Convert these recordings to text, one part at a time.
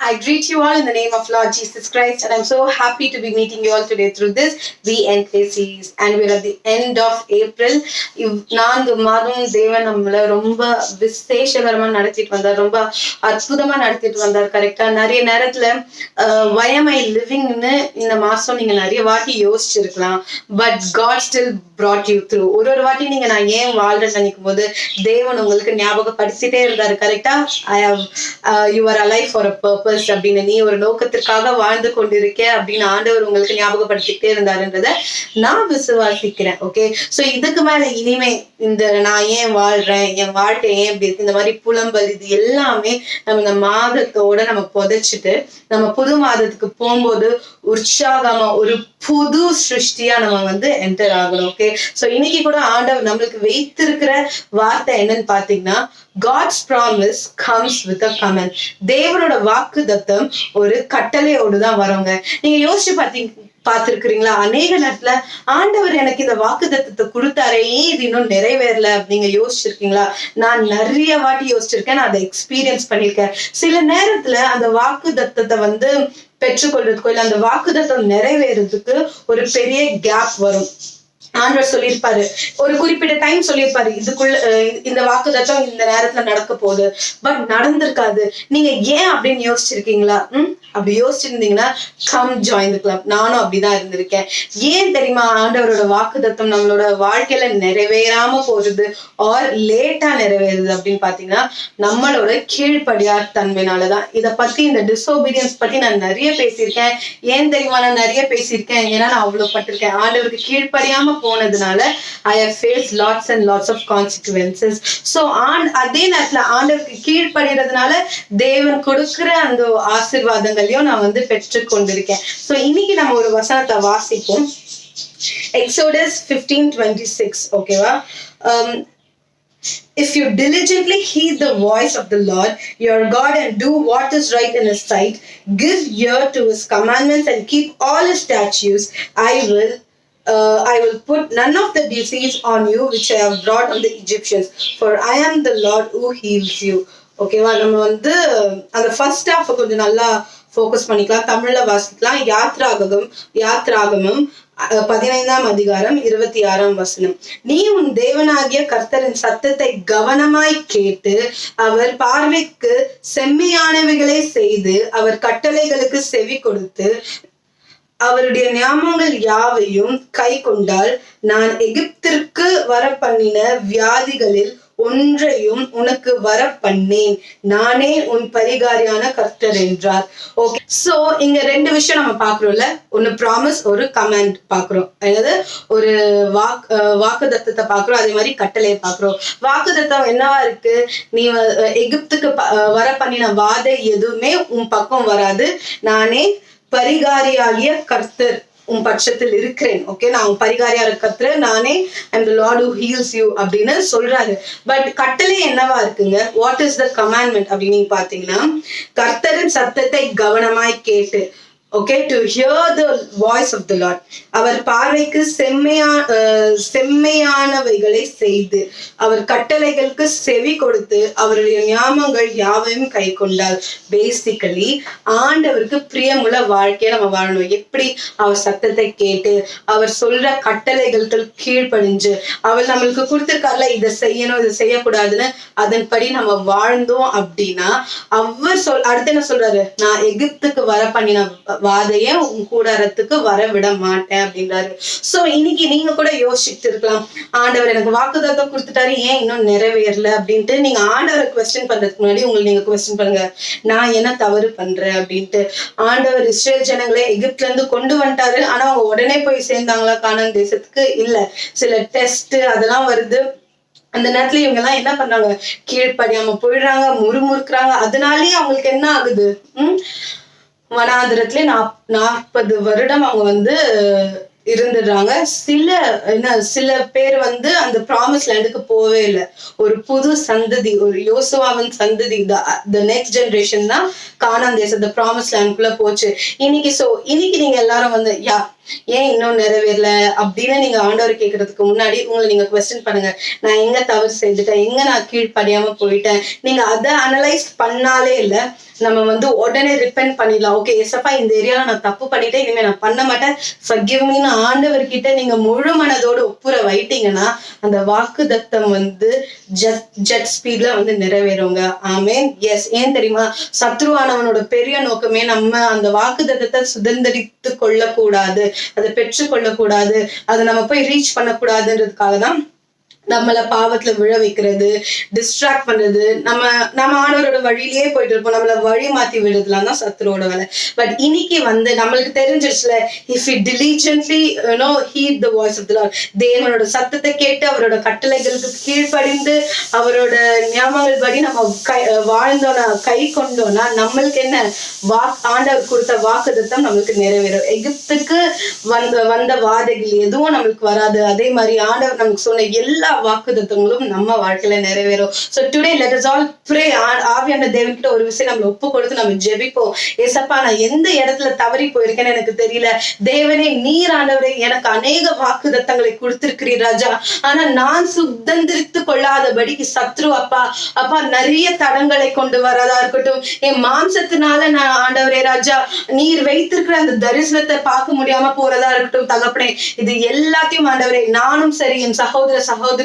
I greet you all in the name of Lord Jesus Christ, and I'm so happy to be meeting you all today through this VNK series. And we're at the end of April. நான்கு மாதம் தேவன் நம்மள ரொம்ப விசேஷகரமா நடத்திட்டு வந்தார் ரொம்ப அற்புதமா நடத்திட்டு வந்தார் கரெக்டா நிறைய நேரத்துல வயம் ஐ லிவிங்னு இந்த மாசம் நீங்க நிறைய வாட்டி யோசிச்சிருக்கலாம். But God still brought you through ஒரு ஒரு வாட்டி நீங்க நான் ஏன் வாழ்றேன்னு நினைக்கும் போது தேவன் உங்களுக்கு ஞாபகப்படுத்திட்டே இருந்தாரு கரெக்டா I have your alive for a purpose purpose அப்படின்னு நீ ஒரு நோக்கத்திற்காக வாழ்ந்து கொண்டிருக்க அப்படின்னு ஆண்டவர் உங்களுக்கு ஞாபகப்படுத்திக்கிட்டே இருந்தாருன்றத நான் விசுவாசிக்கிறேன் ஓகே ஸோ இதுக்கு மேல இனிமே இந்த நான் ஏன் வாழ்றேன் என் வாழ்க்கை ஏன் இப்படி இருக்கு இந்த மாதிரி புலம்பல் இது எல்லாமே நம்ம இந்த மாதத்தோட நம்ம புதைச்சிட்டு நம்ம புது மாதத்துக்கு போகும்போது உற்சாகமா ஒரு புது சிருஷ்டியா நம்ம வந்து என்டர் ஆகணும் ஓகே ஸோ இன்னைக்கு கூட ஆண்டவர் நம்மளுக்கு வைத்திருக்கிற வார்த்தை என்னன்னு பாத்தீங்கன்னா God's promise comes with a command தேவனோட வாக்கு தத்தம் ஒரு கட்டளையோடு தான் வரோங்க. நீங்க யோசிச்சு பாத்தீங்க பார்த்திருக்கிறீங்களா? அநேக நேரத்துல ஆண்டவர் எனக்கு இந்த வாக்கு தத்துவத்தை கொடுத்தாரே ஏன் இது இன்னும் நிறைவேறல நீங்க யோசிச்சிருக்கீங்களா? நான் நிறைய வாட்டி யோசிச்சிருக்கேன் நான் அதை எக்ஸ்பீரியன்ஸ் பண்ணியிருக்கேன். சில நேரத்துல அந்த வாக்கு தத்துவத்தை வந்து பெற்றுக்கொள்றதுக்கோ இல்லை அந்த வாக்குதத்தம் நிறைவேறதுக்கு ஒரு பெரிய கேப் வரும். ஆண்டவர் சொல்லியிருப்பாரு. ஒரு குறிப்பிட்ட டைம் சொல்லியிருப்பாரு. இதுக்குள்ள இந்த வாக்குதத்தம் இந்த நேரத்துல நடக்க போகுது. பட் நடந்திருக்காது. நீங்க ஏன் அப்படின்னு யோசிச்சிருக்கீங்களா? ம்? அப்படி யோசிச்சிருந்தீங்கன்னா கம் ஜாயின் த கிளப் நானும் அப்படிதான் இருந்திருக்கேன். ஏன் தெரியுமா? ஆண்டவரோட வாக்குதத்தம் நம்மளோட வாழ்க்கையில நிறைவேறாம போறது ஆர் லேட்டா நிறைவேறுது அப்படின்னு பாத்தீங்கன்னா நம்மளோட கீழ்ப்படியார் தன்மையினாலதான். இதை பத்தி இந்த டிசோபீடியன்ஸ் பத்தி நான் நிறைய பேசியிருக்கேன். ஏன் தெரியுமா? நான் நிறைய பேசியிருக்கேன். ஏன்னா நான் அவ்வளவு பட்டிருக்கேன். ஆண்டவருக்கு கீழ்ப்படியாம போனதுனால I have face lots and lots of consequences so and அதே நேரத்தில் ஆண்டவருக்கு கீழ்ப்படுகிறதுனால தேவன் கொடுக்குற அந்த ஆசிர்வாதங்களையும் நான் வந்து பெற்று கொண்டிருக்கேன். ஸோ இன்னைக்கு நம்ம ஒரு வசனத்தை வாசிப்போம். எக்ஸோடஸ் ஃபிஃப்டீன் டுவெண்ட்டி சிக்ஸ் ஓகேவா If you diligently heed the voice of the Lord your God and do what is right in His sight, give ear to His commandments and keep all His statutes, I will. Uh, I will put none of the disease on you which I have brought on the Egyptians, for I am the Lord who heals you. ஓகேவா நம்ம வந்து அந்த first half கொஞ்சம் நல்லா focus பண்ணிக்கலாம். தமிழ்ல வாசிக்கலாம். யாத்ராககம் யாத்ராகமம் பதினைந்தாம் அதிகாரம் இருபத்தி ஆறாம் வசனம். நீ உன் தேவனாகிய கர்த்தரின் சத்தத்தை கவனமாய் கேட்டு அவர் பார்வைக்கு செம்மையானவைகளை செய்து அவர் கட்டளைகளுக்கு செவி கொடுத்து அவருடைய ஞாபகங்கள் யாவையும் கை கொண்டால் நான் எகிப்திற்கு வர பண்ணின வியாதிகளில் ஒன்றையும் உனக்கு வர பண்ணேன் நானே உன் பரிகாரியான கர்த்தர் என்றார். ஓகே சோ இங்க ரெண்டு விஷயம் நம்ம பாக்குறோம்ல ஒன்னு ப்ராமிஸ் ஒரு கமெண்ட் பாக்குறோம் அதாவது ஒரு வாக் வாக்கு தத்தத்தை பாக்குறோம் அதே மாதிரி கட்டளையை பாக்குறோம் வாக்கு தத்தம் என்னவா இருக்கு? நீ எகிப்துக்கு வர பண்ணின வாதை எதுவுமே உன் பக்கம் வராது. நானே பரிகாரியாகிய கர்த்தர் உன் பட்சத்தில் இருக்கிறேன். ஓகே நான் உன் பரிகாரியா இருக்கிற நானே I'm the Lord who heals you அப்படின்னு சொல்றாரு. பட் கட்டளை என்னவா இருக்குங்க? வாட் இஸ் த கமாண்ட்மெண்ட் அப்படின்னு பாத்தீங்கன்னா கர்த்தரின் சத்தத்தை கவனமாய் கேட்டு okay to hear the voice of the Lord அவர் பார்வைக்கு செம்மையா செம்மையானவைகளை செய்து அவர் கட்டளைகளுக்கு செவி கொடுத்து அவருடைய ஞாபகங்கள் யாவையும் கை கொண்டார். பேசிக்கலி ஆண்டவருக்கு பிரியமுள்ள வாழ்க்கையை நம்ம வாழணும். எப்படி? அவர் சத்தத்தை கேட்டு அவர் சொல்ற கட்டளைகளுக்கு கீழ்ப்படிஞ்சு அவர் நம்மளுக்கு கொடுத்துருக்கார்ல இதை செய்யணும் இதை செய்யக்கூடாதுன்னு அதன்படி நம்ம வாழ்ந்தோம் அப்படின்னா அவர் சொல் அடுத்து என்ன சொல்றாரு? நான் எகிப்துக்கு வர பண்ணின வாதைய உன் கூடாரத்துக்கு வர விட மாட்டேன் அப்படின்றாரு. சோ இன்னைக்கு நீங்க கூட யோசிச்சுட்டு இருக்கலாம் ஆண்டவர் எனக்கு வாக்குதாத்தம் கொடுத்துட்டாரு ஏன் இன்னும் நிறைவேறல அப்படின்ட்டு நீங்க ஆண்டவரை கொஸ்டின் பண்றதுக்கு முன்னாடி உங்களுக்கு நீங்க கொஸ்டின் பண்ணுங்க. நான் என்ன தவறு பண்றேன் அப்படின்ட்டு. ஆண்டவர் இஸ்ரேல் ஜனங்களை எகிப்துல இருந்து கொண்டு வந்துட்டாரு. ஆனா அவங்க உடனே போய் சேர்ந்தாங்களா? கானான் தேசத்துக்கு இல்ல. சில டெஸ்ட் அதெல்லாம் வருது. அந்த நேரத்துல இவங்க எல்லாம் என்ன பண்றாங்க கீழ்ப்படியாம போயிடுறாங்க முறுமுறுக்குறாங்க. அதனாலயே அவங்களுக்கு என்ன ஆகுது? உம் வனாந்திரத்துல நாப் நாற்பது வருடம் அவங்க வந்து இருந்துடுறாங்க. சில என்ன சில பேர் வந்து அந்த ப்ராமிஸ் லேண்டுக்கு போவே இல்லை. ஒரு புது சந்ததி ஒரு யோசுவாவின் சந்ததி த நெக்ஸ்ட் ஜெனரேஷன் தான் காணாந்தேசம் த ப்ராமிஸ் லேண்ட்குள்ள போச்சு. இன்னைக்கு சோ இன்னைக்கு நீங்க எல்லாரும் வந்து யா ஏன் இன்னும் நிறைவேறல? அப்படின்னு நீங்க ஆண்டவர் கேட்கறதுக்கு முன்னாடி உங்களை நீங்க கொஸ்டின் பண்ணுங்க. நான் எங்க தவறு செஞ்சுட்டேன் எங்க நான் கீழ்ப்படியாம போயிட்டேன். நீங்க அதை அனலைஸ் பண்ணாலே இல்ல. நம்ம வந்து உடனே ரிப்பெண்ட் பண்ணிடலாம். ஓகே எசப்பா இந்த ஏரியால நான் தப்பு பண்ணிட்டேன். இனிமே நான் பண்ண மாட்டேன். Forgive ஆண்டவர் கிட்ட ஆண்டவர்கிட்ட நீங்க முழு மனதோடு ஒப்புர வைட்டீங்கன்னா அந்த வாக்கு தத்தம் வந்து ஜட் ஜெட் ஸ்பீட்ல வந்து நிறைவேறுங்க. ஆமேன் எஸ் ஏன் தெரியுமா? சத்ருவானவனோட பெரிய நோக்கமே நம்ம அந்த வாக்கு தத்தத்தை சுதந்திரித்து கொள்ளக்கூடாது. அதை பெற்றுக்கொள்ளக்கூடாது. அதை நம்ம போய் ரீச் பண்ணக்கூடாதுன்றதுக்காக தான் நம்மள பாவத்துல விழ வைக்கிறது டிஸ்ட்ராக்ட் பண்றது நம்ம நம்ம ஆண்டவரோட வழியிலேயே போயிட்டு இருப்போம். நம்மள வழி மாத்தி விடுறதுலாம் தான் சத்துருவோட வேலை. பட் இன்னைக்கு வந்து நம்மளுக்கு தெரிஞ்சிருச்சுல if it diligently you know heed the voice of the Lord தேவனோட சத்தத்தை கேட்டு அவரோட கட்டளைகளுக்கு கீழ்ப்படிந்து அவரோட நியமங்கள் படி நம்ம கை வாழ்ந்தோம்னா கை கொண்டோம்னா நம்மளுக்கு என்ன? வாக் ஆண்டவர் கொடுத்த வாக்குதத்தம் நம்மளுக்கு நிறைவேறும். எகிப்துக்கு வந்த வந்த வாதைகள் எதுவும் நம்மளுக்கு வராது. அதே மாதிரி ஆண்டவர் நமக்கு சொன்ன எல்லா வாக்குதத்தங்களும் நம்ம வாழ்க்கையில நிறைவேறும். So today let us all pray ஆவியான தேவன்கிட்ட ஒரு விஷயம் நம்மள ஒப்பு கொடுத்து நம்ம ஜெபிப்போம். ஏசப்பா நான் எந்த இடத்துல தவறி போயிருக்கேன்னு எனக்கு தெரியல. தேவனே நீர் ஆண்டவரே எனக்கு அநேக வாக்குதத்தங்களை கொடுத்திருக்கிறீர் ராஜா. ஆனா நான் சுதந்திரித்து கொள்ளாதபடிக்கு சத்ரு அப்பா அப்பா நிறைய தடங்களை கொண்டு வரதா இருக்கட்டும். என் மாம்சத்தினால நான் ஆண்டவரே ராஜா நீர் வைத்திருக்கிற அந்த தரிசனத்தை பார்க்க முடியாம போறதா இருக்கட்டும் தகப்பனே. இது எல்லாத்தையும் ஆண்டவரே நானும் சரி என் சகோதர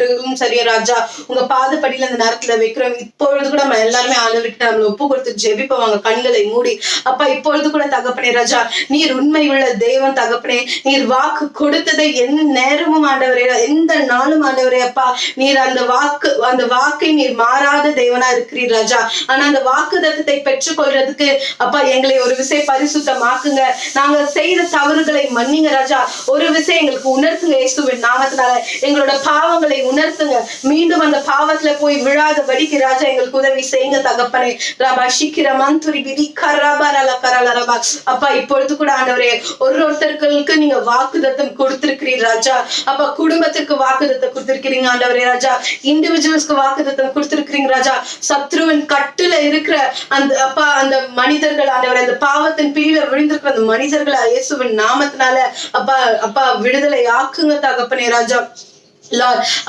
சகோதரர்களும் சரியா ராஜா உங்க பாதப்படியில அந்த நேரத்துல வைக்கிறோம் இப்பொழுது கூட நம்ம எல்லாருமே ஆண்டவர்கிட்ட நம்மளை ஒப்பு கொடுத்து ஜெபிப்பவங்க கண்களை மூடி அப்பா இப்பொழுது கூட தகப்பனே ராஜா நீர் உண்மை உள்ள தெய்வம் தகப்பனே நீர் வாக்கு கொடுத்ததை எந்த நேரமும் ஆண்டவரே எந்த நாளும் ஆண்டவரே அப்பா நீர் அந்த வாக்கு அந்த வாக்கை நீர் மாறாத தெய்வனா இருக்கிறீர் ராஜா. ஆனா அந்த வாக்கு தத்தத்தை பெற்றுக்கொள்றதுக்கு அப்பா எங்களை ஒரு விசை பரிசுத்தமாக்குங்க. நாங்க செய்த தவறுகளை மன்னிங்க ராஜா. ஒரு விசை எங்களுக்கு உணர்த்துங்க இயேசுவின் நாமத்தினால. எங்களோட பாவங்களை உணர்த்துங்க. மீண்டும் அந்த பாவத்துல போய் விழாதபடிக்கு ராஜா எங்களுக்கு உதவி செய்யுங்க தகப்பனே. ரபா சிக்கிர மந்துரி விதி கரபா ரல கரல ரபா. அப்பா இப்பொழுது கூட ஆண்டவரே ஒரு ஒருத்தர்களுக்கு நீங்க வாக்குதத்தம் கொடுத்திருக்கிறீர் ராஜா. அப்பா குடும்பத்துக்கு வாக்குதத்தம் கொடுத்திருக்கிறீங்க ஆண்டவரே ராஜா. இண்டிவிஜுவல்ஸ்க்கு வாக்குதத்தம் கொடுத்திருக்கிறீங்க ராஜா. சத்ருவின் கட்டுல இருக்கிற அந்த அப்பா அந்த மனிதர்கள் ஆண்டவரே அந்த பாவத்தின் பிரிவுல விழுந்திருக்கிற அந்த மனிதர்களை இயேசுவின் நாமத்தினால அப்பா அப்பா விடுதலை ஆக்குங்க தகப்பனே ராஜா.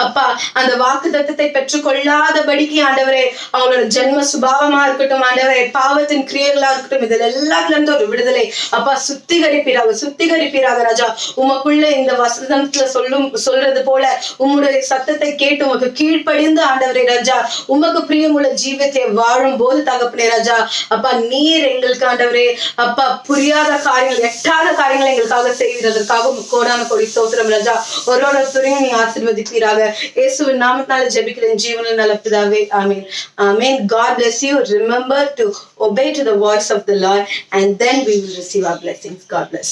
அப்பா அந்த வாக்கு தத்தத்தை பெற்றுக்கொள்ளாதபடிக்கு ஆண்டவரே அவங்களோட ஜென்ம சுபாவமா இருக்கட்டும் ஆண்டவரே பாவத்தின் கிரியர்களா இருக்கட்டும் இதுல எல்லாத்துல இருந்து ஒரு விடுதலை. அப்பா சுத்திகரிப்பீராக சுத்திகரிப்பீராக ராஜா. உமக்குள்ள இந்த வசனத்துல சொல்லும் சொல்றது போல உம்முடைய சத்தத்தை கேட்டு உமக்கு கீழ்ப்படிந்து ஆண்டவரே ராஜா உமக்கு பிரியமுள்ள ஜீவியத்தை வாழும் போது தகப்பனே ராஜா. அப்பா நீர் எங்களுக்கு ஆண்டவரே அப்பா புரியாத காரியங்கள் எட்டாத காரியங்களை எங்களுக்காக செய்கிறதற்காக கோடான கொடி சோத்திரம் ராஜா. ஒரு ஒருத்தரையும் நீ ஆசீர்வதிப்பீராக இயேசுவின் நாமத்தினால ஜெபிக்கிறேன் ஜீவனில் நல்ல பிதாவே ஆமென் ஆமென் God bless you remember to obey to the voice of the Lord and then we will receive our blessings God bless